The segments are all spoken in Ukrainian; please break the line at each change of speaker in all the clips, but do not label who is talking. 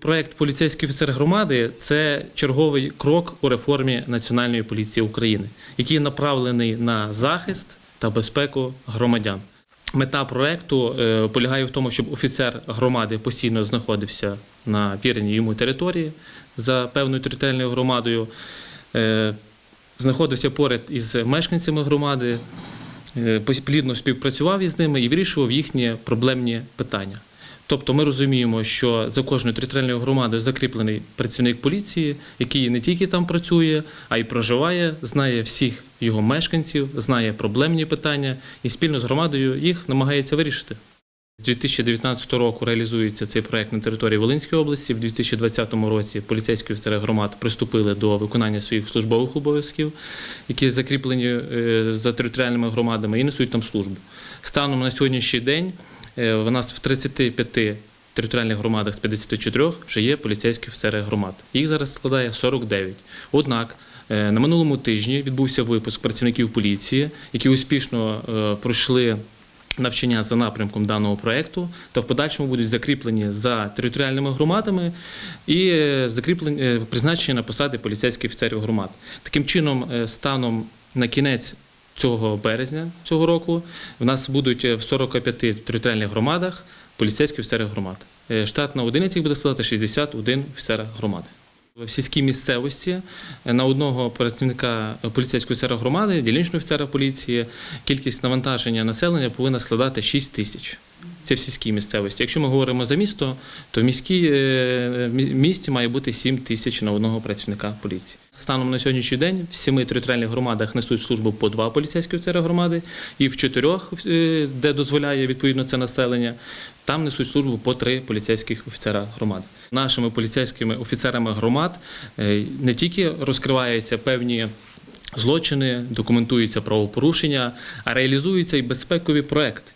Проект поліцейський офіцер громади це черговий крок у реформі Національної поліції України, який направлений на захист та безпеку громадян. Мета проекту е, полягає в тому, щоб офіцер громади постійно знаходився на віреній йому території за певною територіальною громадою, е, знаходився поряд із мешканцями громади, е, плідно співпрацював із ними і вирішував їхні проблемні питання. Тобто ми розуміємо, що за кожною територіальною громадою закріплений працівник поліції, який не тільки там працює, а й проживає, знає всіх його мешканців, знає проблемні питання і спільно з громадою їх намагається вирішити. З 2019 року реалізується цей проект на території Волинської області. В 2020 році поліцейські офіцери громад приступили до виконання своїх службових обов'язків, які закріплені е, за територіальними громадами і несуть там службу. Станом на сьогоднішній день в нас в 35 територіальних громадах з 54 вже є поліцейські офіцери громад. Їх зараз складає 49. Однак е, на минулому тижні відбувся випуск працівників поліції, які успішно е, пройшли навчання за напрямком даного проекту та в подальшому будуть закріплені за територіальними громадами і е, закріплені е, призначені на посади поліцейських офіцерів громад. Таким чином, е, станом на кінець цього березня цього року в нас будуть е, в 45 територіальних громадах поліцейські офіцери громад. Е, Штатна одиниця їх буде складати 61 офіцера громади. В сільській місцевості на одного працівника поліцейського офіцера громади, дільничного офіцера поліції, кількість навантаження населення повинна складати 6 тисяч. Це в сільській місцевості. Якщо ми говоримо за місто, то в міській е, місті має бути 7 тисяч на одного працівника поліції. Станом на сьогоднішній день в семи територіальних громадах несуть службу по два поліцейські офіцери громади, і в чотирьох, е, де дозволяє відповідно це населення, там несуть службу по три поліцейських офіцера громади. Нашими поліцейськими офіцерами громад е, не тільки розкриваються певні злочини, документуються правопорушення, а реалізуються і безпекові проекти.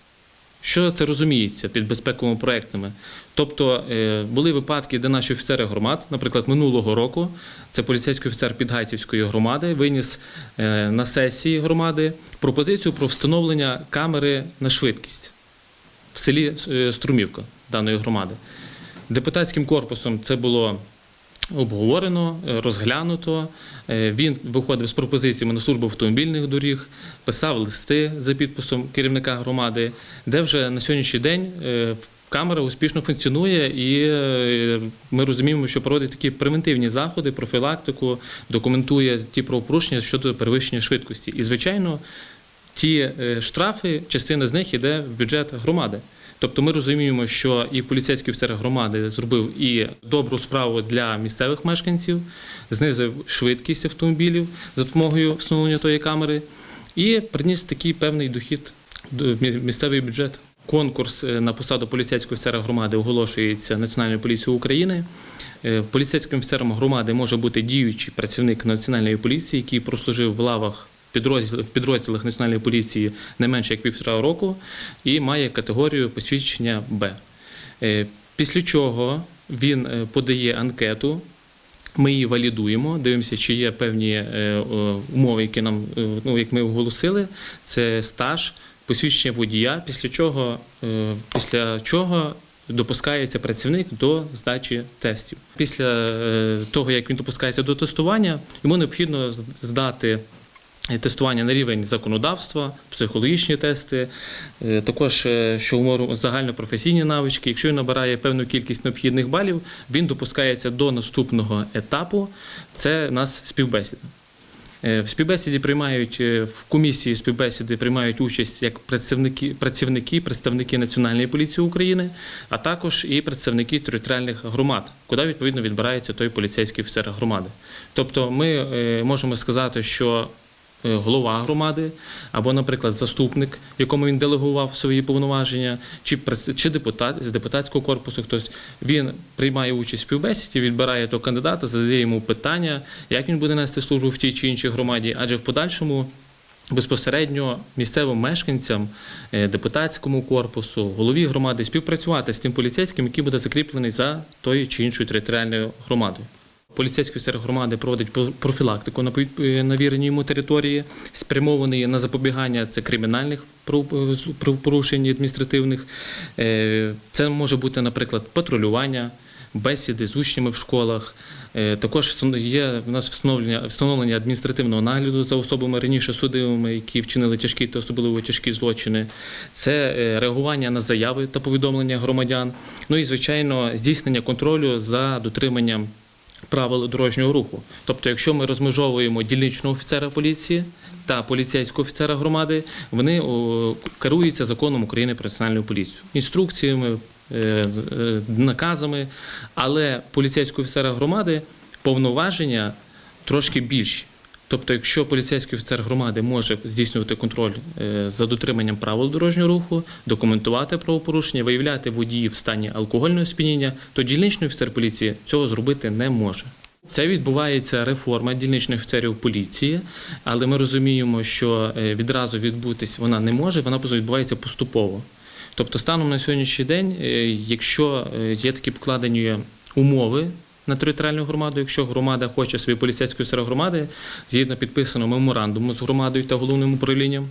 Що це розуміється під безпековими проектами? Тобто е, були випадки, де наші офіцери громад, наприклад, минулого року, це поліцейський офіцер Підгайцівської громади, виніс е, на сесії громади пропозицію про встановлення камери на швидкість в селі е, Струмівка даної громади. Депутатським корпусом це було обговорено, е, розглянуто. Е, Він виходив з пропозиціями на службу автомобільних доріг, писав листи за підписом керівника громади, де вже на сьогоднішній день е, камера успішно функціонує, і ми розуміємо, що проводить такі превентивні заходи, профілактику, документує ті правопорушення щодо перевищення швидкості. І, звичайно, ті штрафи, частина з них йде в бюджет громади. Тобто ми розуміємо, що і поліцейський офіцер громади зробив і добру справу для місцевих мешканців, знизив швидкість автомобілів за допомогою встановлення тої камери, і приніс такий певний дохід до місцевий бюджет. Конкурс е, на посаду поліцейського офіцера громади оголошується Національною поліцією України. Е, Поліцейським офіцером громади може бути діючий працівник національної поліції, який прослужив в лавах в підрозділах національної поліції не менше як півтора року, і має категорію посвідчення Б. Е, Після чого він е, подає анкету. Ми її валідуємо, дивимося, чи є певні е, умови, які нам, ну, як ми оголосили, це стаж, посвідчення водія, після чого, після чого допускається працівник до здачі тестів. Після того, як він допускається до тестування, йому необхідно здати тестування на рівень законодавства, психологічні тести, е, також е, що умову загальнопрофесійні навички. Якщо він набирає певну кількість необхідних балів, він допускається до наступного етапу. Це у нас співбесіда. Е, В співбесіді приймають е, в комісії співбесіди приймають участь як працівники, працівники, представники Національної поліції України, а також і представники територіальних громад, куди відповідно відбирається той поліцейський офіцер громади. Тобто, ми е, можемо сказати, що е, голова громади або, наприклад, заступник, якому він делегував свої повноваження, чи чи депутат з депутатського корпусу, хтось він приймає участь в співбесіді, відбирає того кандидата, задає йому питання, як він буде нести службу в тій чи іншій громаді, адже в подальшому. Безпосередньо місцевим мешканцям, е, депутатському корпусу, голові громади співпрацювати з тим поліцейським, який буде закріплений за тою чи іншою територіальною громадою. Поліцейський офіцер громади проводить профілактику на е, на віреній йому території, спрямований на запобігання це кримінальних прав- правопорушень адміністративних. Е, Це може бути, наприклад, патрулювання, бесіди з учнями в школах. Е, Також є в нас встановлення, встановлення адміністративного нагляду за особами раніше судимими, які вчинили тяжкі та особливо тяжкі злочини. Це е, реагування на заяви та повідомлення громадян. Ну і звичайно, здійснення контролю за дотриманням правил дорожнього руху. Тобто, якщо ми розмежовуємо дільничного офіцера поліції та поліцейського офіцера громади, вони керуються законом України про національну поліцію, інструкціями, е, е, наказами. Але поліцейського офіцера громади повноваження трошки більші. Тобто, якщо поліцейський офіцер громади може здійснювати контроль е, за дотриманням правил дорожнього руху, документувати правопорушення, виявляти водіїв в стані алкогольного сп'яніння, то дільничний офіцер поліції цього зробити не може. Це відбувається реформа дільничних офіцерів поліції, але ми розуміємо, що е, відразу відбутись вона не може, вона відбувається поступово. Тобто, станом на сьогоднішній день, е, якщо є такі покладені умови на територіальну громаду, якщо громада хоче собі поліцейської сфери громади, згідно підписаного меморандуму з громадою та головним управлінням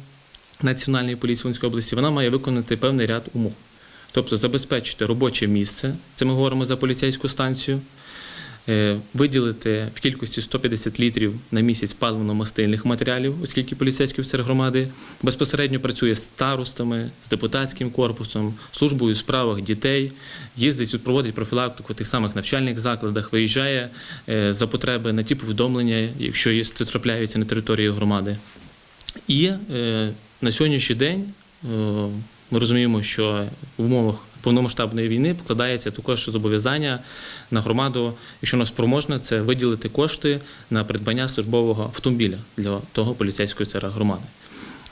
Національної поліції Волинської області, вона має виконати певний ряд умов. Тобто забезпечити робоче місце, це ми говоримо за поліцейську станцію, виділити в кількості 150 літрів на місяць паливно-мастильних матеріалів, оскільки поліцейський офіцер громади безпосередньо працює з старостами, з депутатським корпусом, службою у справах дітей, їздить, проводить профілактику в тих самих навчальних закладах, виїжджає е, за потреби на ті повідомлення, якщо трапляються на території громади. І е, на сьогоднішній день е, ми розуміємо, що в умовах повномасштабної війни покладається також зобов'язання на громаду, якщо вона спроможна, це виділити кошти на придбання службового автомобіля для того поліцейського офіцера громади.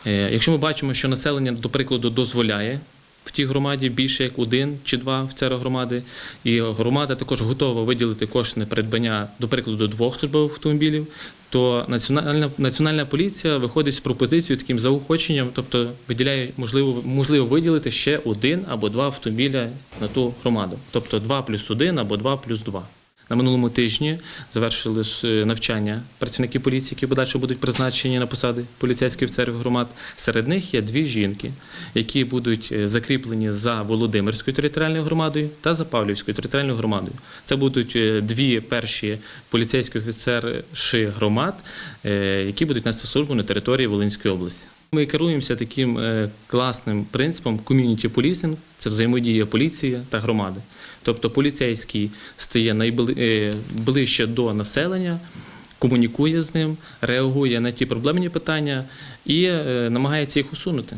Е, Якщо ми бачимо, що населення, до прикладу, дозволяє в тій громаді більше як один чи два в офіцера громади, і громада також готова виділити кошти на придбання, до прикладу, двох службових автомобілів, то національна, національна поліція виходить з пропозицією таким заохоченням, тобто виділяє можливо, можливо виділити ще один або два автомобіля на ту громаду, тобто два плюс один або два плюс два. На минулому тижні завершили е, навчання працівників поліції, які подальше будуть призначені на посади поліцейських офіцерів громад. Серед них є дві жінки, які будуть е, закріплені за Володимирською територіальною громадою та за Павлівською територіальною громадою. Це будуть е, дві перші поліцейські офіцерші громад, які будуть нести службу на території Волинської області. Ми керуємося таким е, класним принципом community policing – це взаємодія поліції та громади. Тобто поліцейський стає найближче до населення, комунікує з ним, реагує на ті проблемні питання і е, намагається їх усунути.